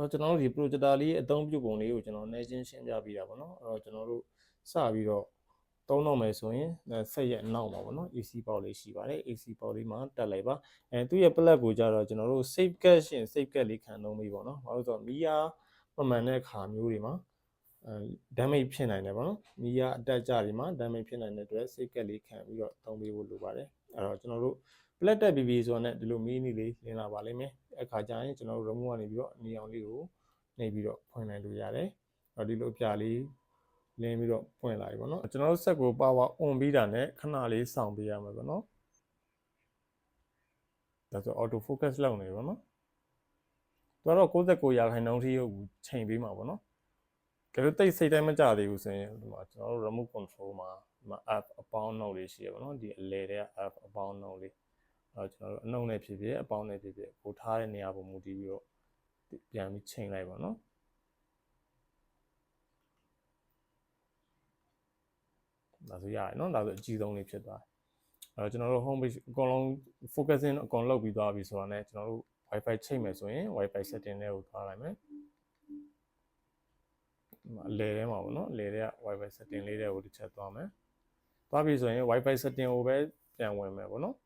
တော့ကျွန်တော်တို့ဒီ projector လေးအသုံးပြုပုံလေးကိုကျွန်တော်နည်းချင်းရှင်းပြပေးတာပေါ့နော်အဲ့တော့ကျွန်တော်တို့စပြီးတော့သုံးတော့မယ်ဆိုရင်ဆက်ရဲ့အနောက်မှာပေါ့နော် AC ပေါက်လေးရှိပါတယ် AC ပေါက်လေးမှာတက်လိုက်ပါအဲသူ့ရဲ့ plug ကိုကြတော့ကျွန်တော်တို့ save cache ရှင် save cache လေးခံသုံးပြီးပေါ့နော်ဘာလို့ဆိုတော့မီးယာမမှန်တဲ့ခါမျိုးတွေမှာအဲ damage ဖြစ်နိုင်တယ်ပေါ့နော်မီးယာအတက်ကြတွေမှာ damage ဖြစ်နိုင်တဲ့အတွက် save cache လေးခံပြီးတော့သုံးပေးဖို့လိုပါတယ်အဲ့တော့ကျွန်တော်တို့ plug တက်ပြီးပြီဆိုတော့ ਨੇ ဒီလိုမီးနီလေးလင်းလာပါလိမ့်မယ်အခါကျရင်ကျွန်တော်တို့ remote ကနေပြီးတော့အနီအောင်လေးကိုနှိပ်ပြီးတော့ဖွင့်လိုက်လို့ရတယ်အဲ့တော့ဒီလိုအပြလေးလင်းပြီးတော့ဖွင့်လာပြီပေါ့နော်ကျွန်တော်တို့ set ကို power on ပြီးတာ ਨੇ ခဏလေးစောင့်ပေးရမှာပေါ့နော်ဒါဆို auto focus လောက်နေပေါ့နော်သူကတော့69ရာခိုင်နှုန်းထိကိုချိန်ပေးမှာပေါ့နော်ကြလို့တိတ်စိတ်တိုင်းမကြသေးဘူးဆိုရင်ဒီမှာကျွန်တော်တို့ remote control မှာဒီမှာ app အပေါင်းနှုတ်လေးရှိရပါတော့ဒီအလဲတဲ့ app အပေါင်းနှုတ်လေး အဲကျွန်တော်တို့အနှုတ်နဲ့ဖြစ်ဖြစ်အပေါင်းနဲ့ဖြစ်ဖြစ်ကိုထားတဲ့နေရာပုံမူတည်ပြီးတော့ပြန်ပြီးချိန်လိုက်ပါနော်ဒါဆိုရတယ်နော်ဒါဆိုအကြီးဆုံးလေးဖြစ်သွားတယ်အဲတော့ကျွန်တော်တို့ home page အကုန်လုံး focusing အကုန်လုပ်ပြီးသွားပြီဆိုတော့ ਨੇ ကျွန်တော်တို့ wifi ချိန်မယ်ဆိုရင် wifi setting တွေကိုသွားလိုက်မယ်အလဲထဲမှာပေါ့နော်အလဲထဲက wifi setting လေးတွေကိုတစ်ချက်သွားမယ်သွားပြီဆိုရင် wifi setting ကိုပဲပြန်ဝင်မယ်ပေါ့နော်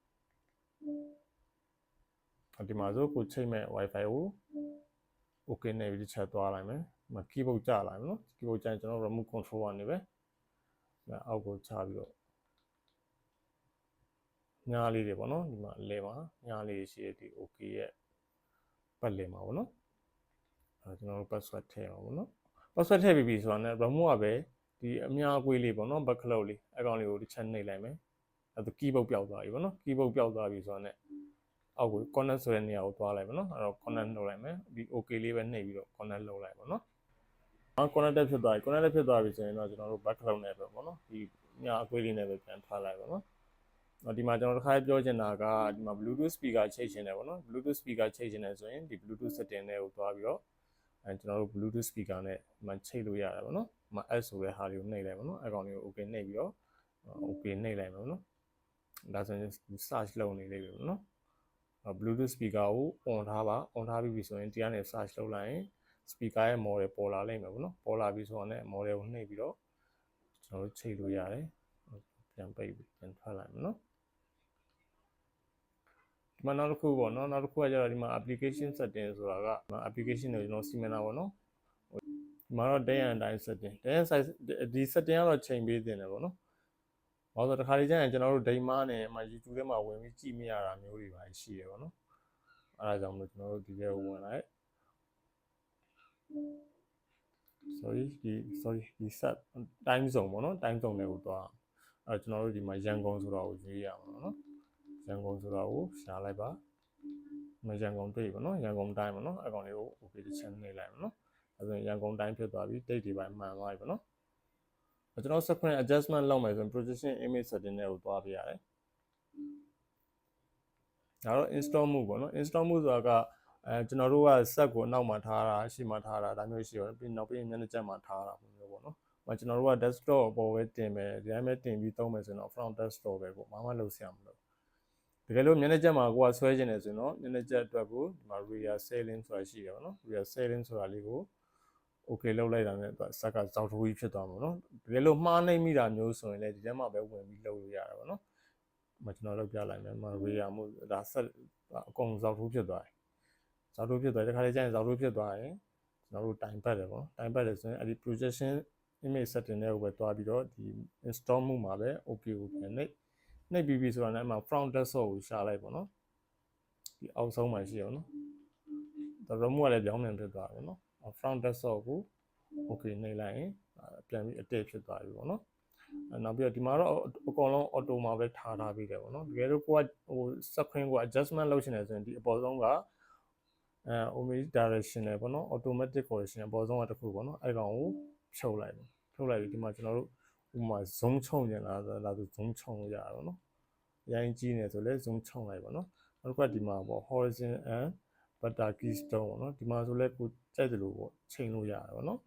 ဒီမှာဆိုကိုချိန်မဲ့ wifi ကို okay နဲ့ပြီးတစ်ချက်သွားလိုက်မယ်ဒီမှာ keyboard ကျလာမယ်နော် keyboard ကျရင်ကျွန်တော် remote control ကနေပဲဒါအောက်ကိုချပြီးတော့ညားလေးတွေပေါ့နော်ဒီမှာအလဲမှာညားလေးရှိတဲ့ဒီ okay ရဲ့ပတ်လည်မှာပေါ့နော်အဲကျွန်တော်တို့ password ထည့်အောင်ပေါ့နော် password ထည့်ပြီးပြီဆိုတော့ ਨੇ remote ကပဲဒီအများအကွေးလေးပေါ့နော် back cloud လေးအကောင်လေးကိုတစ်ချက်နှိပ်လိုက်မယ် အဲဒါ keyboard ပျောက်သွားပြီပေါ့နော် keyboard ပျောက်သွားပြီဆိုတော့ ਨੇ အောက်ကို connect ဆိုတဲ့နေရာကိုသွားလိုက်ပါနော်အဲ့တော့ connect လုပ်လိုက်မယ်ဒီ okay လေးပဲနှိပ်ပြီးတော့ connect လုပ်လိုက်ပါနော်အော် connected ဖြစ်သွားပြီ connected ဖြစ်သွားပြီဆိုရင်တော့ကျွန်တော်တို့ back cloud နဲ့ပဲပေါ့နော်ဒီညာအကွေးလေးနဲ့ပဲပြန်ထားလိုက်ပါနော်ဒီမှာကျွန်တော်တစ်ခါပြောချင်တာကဒီမှာ Bluetooth speaker ချိတ်ချင်တယ်ပေါ့နော် Bluetooth speaker ချိတ်ချင်တယ်ဆိုရင်ဒီ Bluetooth setting တွေကိုသွားပြီးတော့အဲကျွန်တော်တို့ Bluetooth speaker နဲ့ဒီမှာချိတ်လို့ရတယ်ပေါ့နော်ဒီမှာ S ဆိုတဲ့ဟာလေးကိုနှိပ်လိုက်ပေါ့နော်အကောင်လေးကို okay နှိပ်ပြီးတော့ okay နှိပ်လိုက်မယ်ပေါ့နော် ဒါဆိုရင် search လုပ်နေလိမ့်မယ်ပေါ့နော် Bluetooth speaker ကို on ထားပါ on ထားပြီးပြီဆိုရင်ဒီကနေ search လုပ်လိုက်ရင် speaker ရဲ့ model ပေါ်လာလိမ့်မယ်ပေါ့နော်ပေါ်လာပြီဆိုတော့ ਨੇ model ကိုနှိပ်ပြီးတော့ကျွန်တော်တို့ချိန်လို့ရတယ်ပြန်ပိတ်ပြီးပြန်ထွက်လိုက်မယ်နော်ဒီမှာနောက်တစ်ခုပေါ့နော်နောက်တစ်ခုကကျတော့ဒီမှာ application setting ဆိုတာက application တွေကျွန်တော်စီမံတာပေါ့နော်ဒီမှာတော့ day and time setting day and size ဒီ setting ကတော့ချိန်ပေးတင်တယ်ပေါ့နော် ဘာလို့တခါလေကျရင်ကျွန်တော်တို့ဒိန်းမားနဲ့မှာ YouTube ထဲမှာဝင်ပြီးကြည့်မရတာမျိုးတွေပါရှိတယ်ပေါ့နော်အဲဒါကြောင့်မလို့ကျွန်တော်တို့ဒီထဲကိုဝင်လိုက် sorry ဒီ sorry ဒီ set time zone ပေါ့နော် time zone တွေကိုသွားအဲကျွန်တော်တို့ဒီမှာရန်ကုန်ဆိုတော့ကိုရွေးရအောင်နော်ရန်ကုန်ဆိုတော့ကိုရှားလိုက်ပါမရန်ကုန်တွေ့ပေါ့နော်ရန်ကုန်တိုင်းပေါ့နော်အကောင်လေးကို okay တစ်ချက်နှိပ်လိုက်ပါနော်အဲဆိုရင်ရန်ကုန်တိုင်းဖြစ်သွားပြီ date တွေပိုင်းမှန်သွားပြီပေါ့နော် ကျွန်တော် screen adjustment လုပ်မယ်ဆိုရင် projection image setting တွေကိုသွားပြရတယ်ဒါတော့ install move ပေါ့နော် install move ဆိုတာကအဲကျွန်တော်တို့က set ကိုအနောက်မှာထားတာရှေ့မှာထားတာဒါမျိုးရှိရောပြီးနောက်ပြီးမျက်နှာကျက်မှာထားတာမျိုးပေါ့နော်။ဟိုကျွန်တော်တို့က desktop အပေါ်ပဲတင်မယ်ဒီတိုင်းပဲတင်ပြီးသုံးမယ်ဆိုရင်တော့ front desktop ပဲပေါ့ဘာမှလုပ်စရာမလို။တကယ်လို့မျက်နှာကျက်မှာကိုကဆွဲကျင်တယ်ဆိုရင်တော့မျက်နှာကျက်အတွက်ကိုဒီမှာ rear sailing ဆိုတာရှိတယ်ပေါ့နော်။ rear sailing ဆိုတာလေးကို okay လုပ်လိုက်တာနဲ့သူစက်ကဇောက်ထိုးကြီးဖြစ်သွားမှာနော်။တကယ်လို့မှားနိုင်မိတာမျိုးဆိုရင်လည်းဒီထဲမှာပဲဝင်ပြီးလုပ်လို့ရတာပေါ့နော်။မကျွန်တော်လုပ်ပြလိုက်မယ်။မ rear မှုဒါဆက်အကုန်ဇောက်ထိုးဖြစ်သွားတယ်ဇောက်ထိုးဖြစ်သွားတယ်တခါလေကျရင်ဇောက်ထိုးဖြစ်သွားရင်ကျွန်တော်တို့တိုင်ပတ်တယ်ပေါ့တိုင်ပတ်တယ်ဆိုရင်အဲ့ဒီ projection image setting တွေကိုပဲတွားပြီးတော့ဒီ install မှုမှာပဲ okay ကိုပြန်နှိပ်နှိပ်ပြီးပြီဆိုတာနဲ့အမှ front desktop ကိုရှာလိုက်ပေါ့နော်ဒီအောက်ဆုံးမှာရှိရအောင်နော်ဒါ remote ကလည်းပြောင်းပြန်ဖြစ်သွားတယ်နော် front desktop ကို okay နှိပ်လိုက်ရင်ပြန်ပြီး update ဖြစ်သွားပြီပေါ့နော်အဲနောက်ပြီးတော့ဒီမှာတော့အကုန်လုံး auto မှာပဲထားထားပြီးတယ်ပေါ့နော်တကယ်လို့ကိုကဟို screen ကို adjustment လုပ်ချင်တယ်ဆိုရင်ဒီအပေါ်ဆုံးကအဲ omni directional ပေါ့နော် automatic correction အပေါ်ဆုံးကတစ်ခုပေါ့နော်အဲကောင်ကိုဖြုတ်လိုက်ပေါ့ဖြုတ်လိုက်ပြီးဒီမှာကျွန်တော်တို့ဥပမာ zoom ချုံကျင်လာတာဆို zoom ချုံလို့ရတာပေါ့နော်ရိုင်းကြီးနေဆိုလဲ zoom ချုံလိုက်ပေါ့နော်နောက်ကဒီမှာပေါ့ horizon and butter keystone ပေါ့နော်ဒီမှာဆိုလဲကိုကြိုက်တယ်လို့ပေါ့ချိန်လို့ရတယ်ပေါ့နော်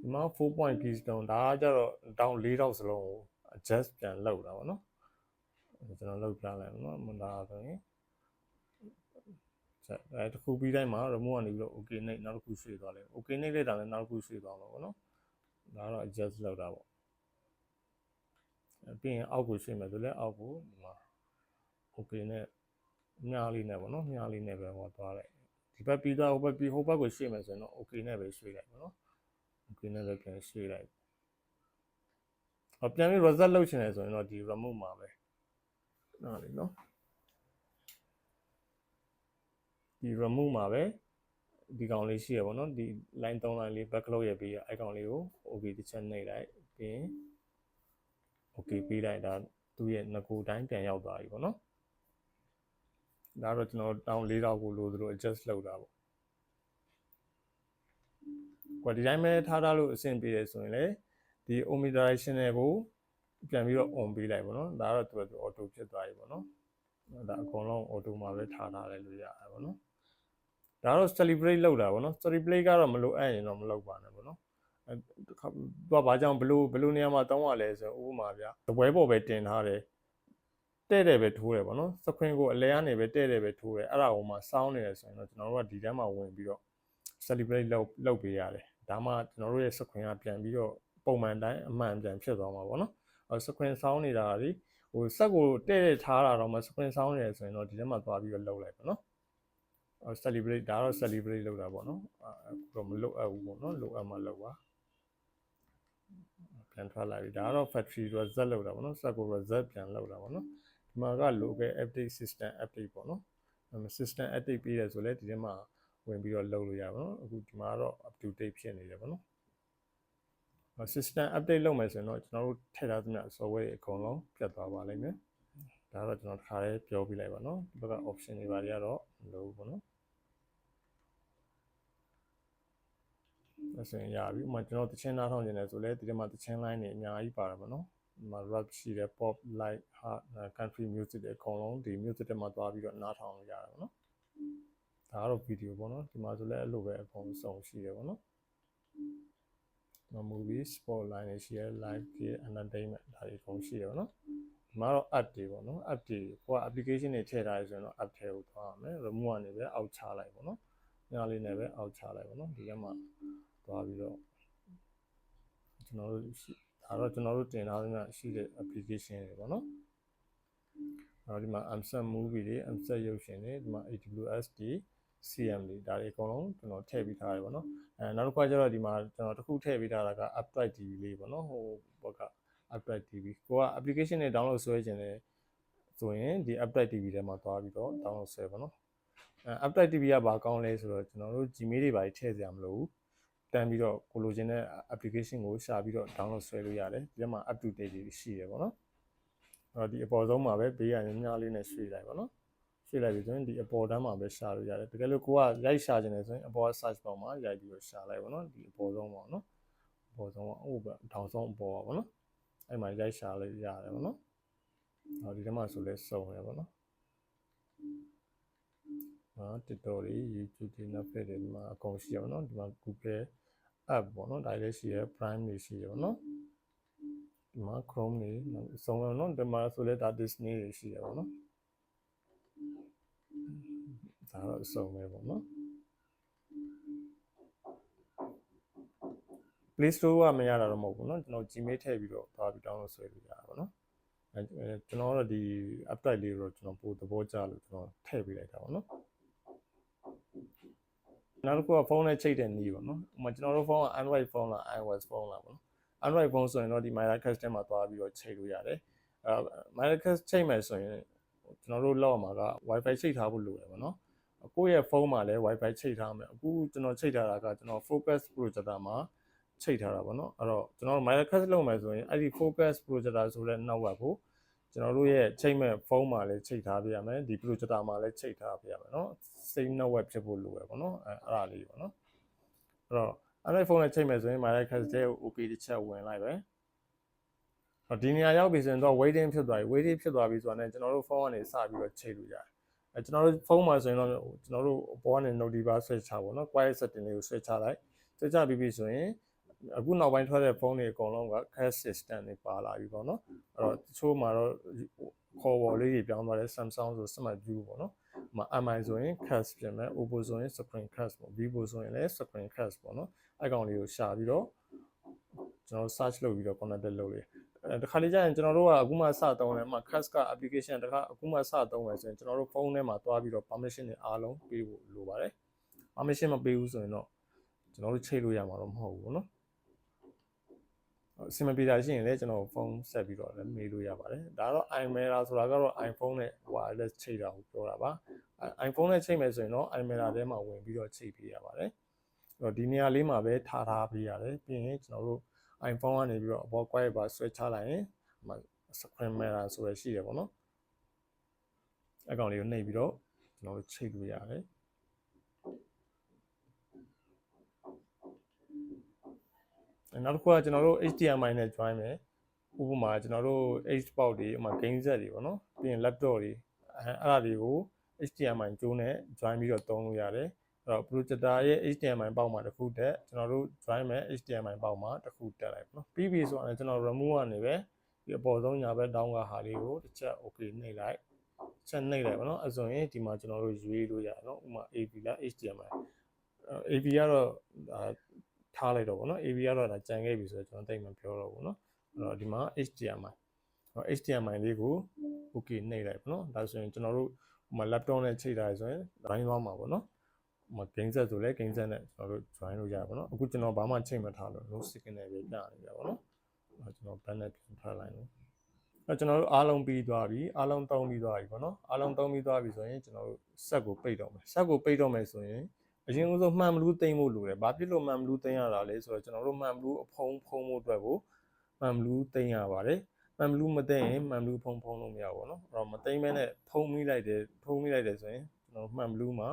ဒီမှာ4 point keystone ဒါကကြတော့တောင်း၄တောက်စလုံးကို adjust ပြန်လုပ်တာပေါ့နော်ကျွန်တော်လုပ်ပြလိုက်မယ်နော်ဒါဆိုရင်ချက်အဲတစ်ခုပြီးတိုင်းမှာ remove ကနေပြီးတော့ okay နဲ့နောက်တစ်ခုရွှေ့သွားလိုက် okay နဲ့လိုက်တာလည်းနောက်တစ်ခုရွှေ့သွားမှာပေါ့နော်ဒါကတော့ adjust လုပ်တာပေါ့အဲပြီးရင်အောက်ကိုရွှေ့မယ်ဆိုလည်းအောက်ကိုဒီမှာ okay နဲ့ မြားလေးနဲ့ပေါ့နော်မြားလေးနဲ့ပဲဟောသွားလိုက်ဒီဘက်ပြီးသွားဟိုဘက်ပြီးဟိုဘက်ကိုရွှေ့မယ်ဆိုရင်တော့ okay နဲ့ပဲရွှေ့လိုက်ပေါ့နော် okay နဲ့ပဲပြန်ရွှေ့လိုက်ဟောပြန်ပြီး reset လုပ်ချင်တယ်ဆိုရင်တော့ဒီ remove မှာပဲနားလေနော်ဒီ remove မှာပဲဒီကောင်လေးရှိရပေါ့နော်ဒီ line 3 line လေး back လုပ်ရပြီးအဲကောင်လေးကို okay တစ်ချက်နှိပ်လိုက်ပြီးရင် okay ပေးလိုက်ဒါသူ့ရဲ့ငကိုတိုင်းပြန်ရောက်သွားပြီပေါ့နော် ဒါတော့ကျွန်တော်တောင်း၄တောက်ကိုလိုသလို adjust လုပ်တာပေါ့ကွာဒီတိုင်းပဲထားထားလို့အဆင်ပြေတယ်ဆိုရင်လေဒီ omi direction ကိုပြန်ပြီးတော့ on ပေးလိုက်ပေါ့နော်ဒါတော့သူကသူ auto ဖြစ်သွားပြီပေါ့နော်ဒါအကုန်လုံး auto မှာပဲထားထားလိုက်လို့ရတယ်ပေါ့နော်ဒါတော့ celebrate လောက်တာပေါ့နော် celebrate ကတော့မလိုအပ်ရင်တော့မလုပ်ပါနဲ့ပေါ့နော်အဲတစ်ခါသူကဘာကြောင့်ဘလို့ဘလို့နေရာမှာတောင်းရလဲဆိုဥပမာဗျာတပွဲပေါ်ပဲတင်ထားတယ် တဲ့တယ်ပဲထိုးတယ်ပေါ့နော်စခွင်းကိုအလဲကနေပဲတဲ့တယ်ပဲထိုးတယ်အဲ့ဒါဟိုမှာစောင်းနေတယ်ဆိုရင်တော့ကျွန်တော်တို့ကဒီတန်းမှာဝင်ပြီးတော့ celebrate လုပ်လုပ်ပေးရတယ်ဒါမှကျွန်တော်တို့ရဲ့စခွင်းကပြန်ပြီးတော့ပုံမှန်တိုင်းအမှန်ပြန်ဖြစ်သွားမှာပေါ့နော်အဲစခွင်းစောင်းနေတာဒီဟိုစက်ကိုတဲ့တဲ့ထားတာတော့မှစခွင်းစောင်းနေတယ်ဆိုရင်တော့ဒီထဲမှာသွားပြီးတော့လုပ်လိုက်ပါနော်အဲ celebrate ဒါတော့ celebrate လုပ်တာပေါ့နော်အခုတော့မလုပ်အပ်ဘူးပေါ့နော်လုပ်အပ်မှလုပ်ပါပြန်ထွက်လာပြီဒါကတော့ factory reset လုပ်တာပေါ့နော်စက်ကို reset ပြန်လုပ်တာပေါ့နော် ဒီမှာက local update system update ပေါ့နော် system update ပြီးတယ်ဆိုလဲဒီထဲမှာဝင်ပြီးတော့လုပ်လို့ရပါတော့အခုဒီမှာတော့ up to date ဖြစ်နေတယ်ပေါ့နော် system update လုပ်မယ်ဆိုရင်တော့ကျွန်တော်တို့ထည့်ထားသမျှ software တွေအကုန်လုံးပြတ်သွားပါလိမ့်မယ်ဒါတော့ကျွန်တော်တစ်ခါလေးပြောပြလိုက်ပါနော်ဒီဘက်က option တွေပါတွေကတော့မလိုဘူးပေါ့နော်အဲ့ဆိုရင်ရပြီဥပမာကျွန်တော်တချင်းနားထောင်နေတယ်ဆိုလဲဒီထဲမှာတချင်း line တွေအများကြီးပါတယ်ပေါ့နော်ဒီ မှာ rap ရှိတယ် pop light hard country music တွေအကုန်လုံးဒီ music တွေမှာသွားပြီးတော့နားထောင်လို့ရတယ်ပေါ့နော်ဒါကတော့ video ပေါ့နော်ဒီမှာဆိုလဲအဲ့လိုပဲအကုန်စုံရှိတယ်ပေါ့နော် movie sport line တွေရှိရ live game entertainment ဒါတွေအကုန်ရှိရပါတော့ဒီမှာတော့ app တွေပေါ့နော် app တွေကိုက application တွေထည့်ထားရဆိုရင်တော့ app ထဲကိုသွားရမယ် remove ကနေပဲအောက်ချလိုက်ပေါ့နော်ညာလေးနဲ့ပဲအောက်ချလိုက်ပေါ့နော်ဒီကမှသွားပြီးတော့ကျွန်တော်တို့ရှိ ဒါတော့ကျွန်တော်တို့တင်ထားတဲ့ရှိတဲ့ application တွေပေါ့နော်အဲ့ဒီမှာ Amset movie တွေ Amset ရုပ်ရှင်တွေဒီမှာ AWS တွေ CM တွေဒါတွေအကုန်လုံးကျွန်တော်ထည့်ပြီးထားရပါတော့အဲနောက်တစ်ခါကျတော့ဒီမှာကျွန်တော်တခုထည့်ပေးထားတာက Update TV လေးပေါ့နော်ဟိုဘက်က Update TV ကိုက application တွေ download ဆွဲခြင်းတယ်ဆိုရင်ဒီ Update TV ထဲမှာသွားပြီးတော့ download ဆွဲပါနော်အဲ Update TV ကဘာကောင်းလဲဆိုတော့ကျွန်တော်တို့ Gmail တွေပါထည့်စရာမလိုဘူး တန်းပြီးတော့ကိုလိုချင်တဲ့ application ကိုရှာပြီးတော့ download ဆွဲလို့ရတယ်ဒီထဲမှာ up to date တွေရှိတယ်ပေါ့နော်အဲ့တော့ဒီအပေါ်ဆုံးမှာပဲဘေးရညညလေးနဲ့ရွှေ့လိုက်ပါနော်ရွှေ့လိုက်ပြီဆိုရင်ဒီအပေါ်တန်းမှာပဲရှာလို့ရတယ်တကယ်လို့ကိုကရိုက်ရှာခြင်းလဲဆိုရင်အပေါ် search bar မှာရိုက်ပြီးတော့ရှာလိုက်ပါနော်ဒီအပေါ်ဆုံးပေါ့နော်အပေါ်ဆုံးကဟိုဘက်ထောင်ဆုံးအပေါ်ပါပေါ့နော်အဲ့မှာရိုက်ရှာလို့ရတယ်ပေါ့နော်ဟောဒီထဲမှာဆိုလဲစုံရပေါ့နော် ဟာ TikTok တွေ YouTube တွေ Netflix တွေဒီမှာအကုန်ရှိရပါတော့ဒီမှာ Google app ပေါ့နော်ဒါလည်းရှိရ Prime တွေရှိရပါတော့ဒီမှာ Chrome တွေစုံတော့နော်ဒီမှာဆိုလဲဒါ Disney တွေရှိရပါတော့ဒါတော့အစုံပဲပေါ့နော် Play Store ကမရတာတော့မဟုတ်ဘူးเนาะကျွန်တော် Gmail ထည့်ပြီးတော့သွားပြီး download ဆွဲလို့ရတာပေါ့နော်အဲကျွန်တော်တော့ဒီ update လေးတော့ကျွန်တော်ပို့သဘောကျလို့ကျွန်တော်ထည့်ပေးလိုက်တာပေါ့နော် နောက်တစ်ခုကဖုန်းနဲ့ချိတ်တဲ့နည်းပေါ့နော်ဥပမာကျွန်တော်တို့ဖုန်းက Android ဖုန်းလား iOS ဖုန်းလားပေါ့နော် Android ဖုန်းဆိုရင်တော့ဒီ Miracast ထဲမှာသွားပြီးတော့ချိတ်လို့ရတယ်အဲ Miracast ချိတ်မယ်ဆိုရင်ကျွန်တော်တို့လောက်မှာက Wi-Fi ချိတ်ထားဖို့လိုတယ်ပေါ့နော်ကိုယ့်ရဲ့ဖုန်းမှာလည်း Wi-Fi ချိတ်ထားမယ်အခုကျွန်တော်ချိတ်ထားတာကကျွန်တော် Focus Projector မှာချိတ်ထားတာပေါ့နော်အဲ့တော့ကျွန်တော် Miracast လုပ်မယ်ဆိုရင်အဲ့ဒီ Focus Projector ဆိုတဲ့ network ကိုကျွ န်တော်တို့ရဲ့ချိတ်မဲ့ဖုန်းမှာလည်းချိတ်ထားပြရမယ်ဒီ projector မှာလည်းချိတ်ထားပြရမယ်เนาะ same network ဖြစ်ဖို့လိုရပေါ့เนาะအဲအဲ့ဒါလေးပေါ့เนาะအဲ့တော့ Android phone နဲ့ချိတ်မယ်ဆိုရင် Miracast တဲ့ OK တစ်ချက်ဝင်လိုက်ပဲဟောဒီနေရာရောက်ပြီဆိုရင်တော့ waiting ဖြစ်သွားပြီ waiting ဖြစ်သွားပြီဆိုတာနဲ့ကျွန်တော်တို့ဖုန်းကနေစပြီးတော့ချိတ်လို့ရတယ်အဲကျွန်တော်တို့ဖုန်းမှာဆိုရင်တော့ကျွန်တော်တို့ဘောကနေ note bar switch ချပေါ့နော် quiet setting လေးကို switch ချလိုက် switch ချပြီးပြီဆိုရင် အခုနောက်ပိုင်းထွက်တဲ့ဖုန်းတွေအကုန်လုံးက cache system တွေပါလာပြီပေါ့နော်အဲ့တော့တချို့မှာတော့ခေါ်ပေါ်လေးတွေပြောင်းသွားတယ် Samsung ဆို Smart View ပေါ့နော်ဟို MI ဆိုရင် cast ပြင်မယ် Oppo ဆိုရင် screen cast ပေါ့ Vivo ဆိုရင်လည်း screen cast ပေါ့နော်အဲ့ကောင်လေးကိုရှာပြီးတော့ကျွန်တော် search လုပ်ပြီးတော့ connect လုပ်လေအဲတခါလေကြာရင်ကျွန်တော်တို့ကအခုမှစသုံးတယ်အမှ cast က application တခါအခုမှစသုံးမယ်ဆိုရင်ကျွန်တော်တို့ဖုန်းထဲမှာတွားပြီးတော့ permission တွေအားလုံးပေးဖို့လိုပါတယ် permission မပေးဘူးဆိုရင်တော့ကျွန်တော်တို့ချိန်လို့ရမှာတော့မဟုတ်ဘူးပေါ့နော်အ စင်မပြေတာရှိရင်လည်းကျွန်တော်ဖုန်းဆက်ပြီးတော့လည်းမေးလို့ရပါတယ်ဒါကတော့ iMera ဆိုတာကတော့ iPhone နဲ့ wireless ချိန်တာကိုပြောတာပါ iPhone နဲ့ချိန်မယ်ဆိုရင်တော့ iMera ထဲမှာဝင်ပြီးတော့ချိန်ပေးရပါတယ်အဲ့တော့ဒီနေရာလေးမှာပဲထားထားပေးရတယ်ပြီးရင်ကျွန်တော်တို့ iPhone ကနေပြီးတော့အပေါ် quiet bar ဆွဲချလိုက်ရင်ဒီမှာ screen mirror ဆိုရရှိတယ်ပေါ့နော်အကောင်လေးကိုနှိပ်ပြီးတော့ကျွန်တော်တို့ချိန်လို့ရတယ် နောက်တစ်ခုကကျွန်တော်တို့ HDMI နဲ့ join မယ်ဥပမာကျွန်တော်တို့ H port တွေဥပမာ game set တွေပေါ့နော်ပြီးရင် laptop တွေအဲအဲ့ဒါတွေကို HDMI ကျိုးနဲ့ join ပြီးတော့သုံးလို့ရတယ်အဲ့တော့ projector ရဲ့ HDMI ပေါက်မှာတစ်ခုတက်ကျွန်တော်တို့ join မဲ့ HDMI ပေါက်မှာတစ်ခုတက်လိုက်ပေါ့နော်ပြီးပြီဆိုတော့ကျွန်တော် remove ကနေပဲဒီအပေါ်ဆုံးညာဘက် down ကဟာလေးကိုတစ်ချက် okay နှိပ်လိုက်ချက်နှိပ်လိုက်ပေါ့နော်အဲဆိုရင်ဒီမှာကျွန်တော်တို့ရွေးလို့ရတယ်နော်ဥပမာ AV လား HDMI AV ကတော့ ထားလိုက်တော့ဗောနော် AV ကတော့ဒါကြံခဲ့ပြီဆိုတော့ကျွန်တော်တိတ်မပြောတော့ဘူးเนาะအဲ့တော့ဒီမှာ HDMI ဟော HDMI လေးကို okay နှိပ်လိုက်ဗောနော်ဒါဆိုရင်ကျွန်တော်တို့ဟိုမှာ laptop နဲ့ချိန်ထားရဆိုရင် join သွားမှာဗောနော်ဟိုမှာ game set ဆိုလဲ game set နဲ့ကျွန်တော်တို့ join လုပ်ရပါဗောနော်အခုကျွန်တော်ဘာမှချိန်မထားလို့ no signal ပဲပြနေကြဗောနော်အဲ့ကျွန်တော် band နဲ့ပြန်ထားလိုက်နော်အဲ့ကျွန်တော်တို့အားလုံးပြီးသွားပြီအားလုံးသုံးပြီးသွားပြီဗောနော်အားလုံးသုံးပြီးသွားပြီဆိုရင်ကျွန်တော်တို့ set ကိုပိတ်တော့မယ် set ကိုပိတ်တော့မယ်ဆိုရင် အရင်ဦးဆုံးမှန်ဘလူးသိမ့်ဖို့လိုတယ်။ဘာဖြစ်လို့မှန်ဘလူးသိမ့်ရတာလဲဆိုတော့ကျွန်တော်တို့မှန်ဘလူးအဖုံးဖုံးဖို့အတွက်ကိုမှန်ဘလူးသိမ့်ရပါတယ်။မှန်ဘလူးမသိမ့်ရင်မှန်ဘလူးဖုံးဖုံးလို့မရဘူးပေါ့နော်။အဲ့တော့မသိမ့်မဲနဲ့ဖုံးမိလိုက်တယ်ဖုံးမိလိုက်တယ်ဆိုရင်ကျွန်တော်မှန်ဘလူးမှာ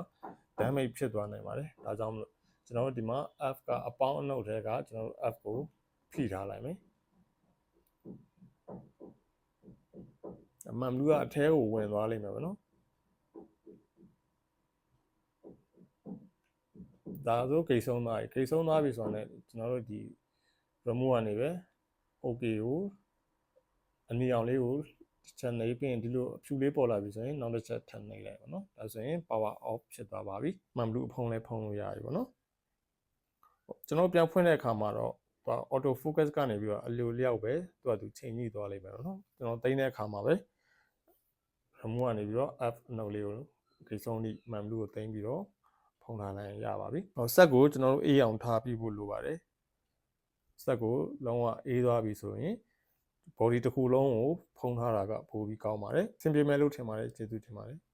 damage ဖြစ်သွားနိုင်ပါတယ်။ဒါကြောင့်မလို့ကျွန်တော်တို့ဒီမှာ F ကအပေါင်းအနှုတ်တွေကကျွန်တော်တို့ F ကိုဖိထားလိုက်မယ်။အမှန်ဘလူးကအထဲကိုဝင်သွားလိမ့်မယ်ပေါ့နော်။ ဒါဆိုဂိတ်ဆုံးသွားပြီဂိတ်ဆုံးသွားပြီဆိုတော့လည်းကျွန်တော်တို့ဒီ remove ကနေပဲ okay ကိုအနီအောင်လေးကိုချက်နေပြီးရင်ဒီလိုအဖြူလေးပေါ်လာပြီဆိုရင်နောက်တစ်ချက်ထပ်နေလိုက်ပါတော့ဒါဆိုရင် power off ဖြစ်သွားပါပြီမှန်ဘလူးအဖုံးလေးဖုံးလို့ရပြီပေါ့နော်ကျွန်တော်ပြန်ဖွင့်တဲ့အခါမှာတော့သူ auto focus ကနေပြီးတော့အလိုလျောက်ပဲသူကသူချိန်ကြည့်သွားလိမ့်မယ်နော်ကျွန်တော်သိမ်းတဲ့အခါမှာပဲ remove ကနေပြီးတော့ f အနှုတ်လေးကိုဂိတ်ဆုံးဒီမှန်ဘလူးကိုသိမ်းပြီးတော့ ဖုံးထားလိုက်ရပါပြီ။ဟောဆက်ကိုကျွန်တော်တို့အေးအောင်ထားပြီးဖို့လိုပါတယ်။ဆက်ကိုလုံးဝအေးသွားပြီဆိုရင် body တစ်ခုလုံးကိုဖုံးထားတာကပိုပြီးကောင်းပါတယ်။စင်ပြေမယ်လို့ထင်ပါတယ်ကျေးဇူးတင်ပါတယ်။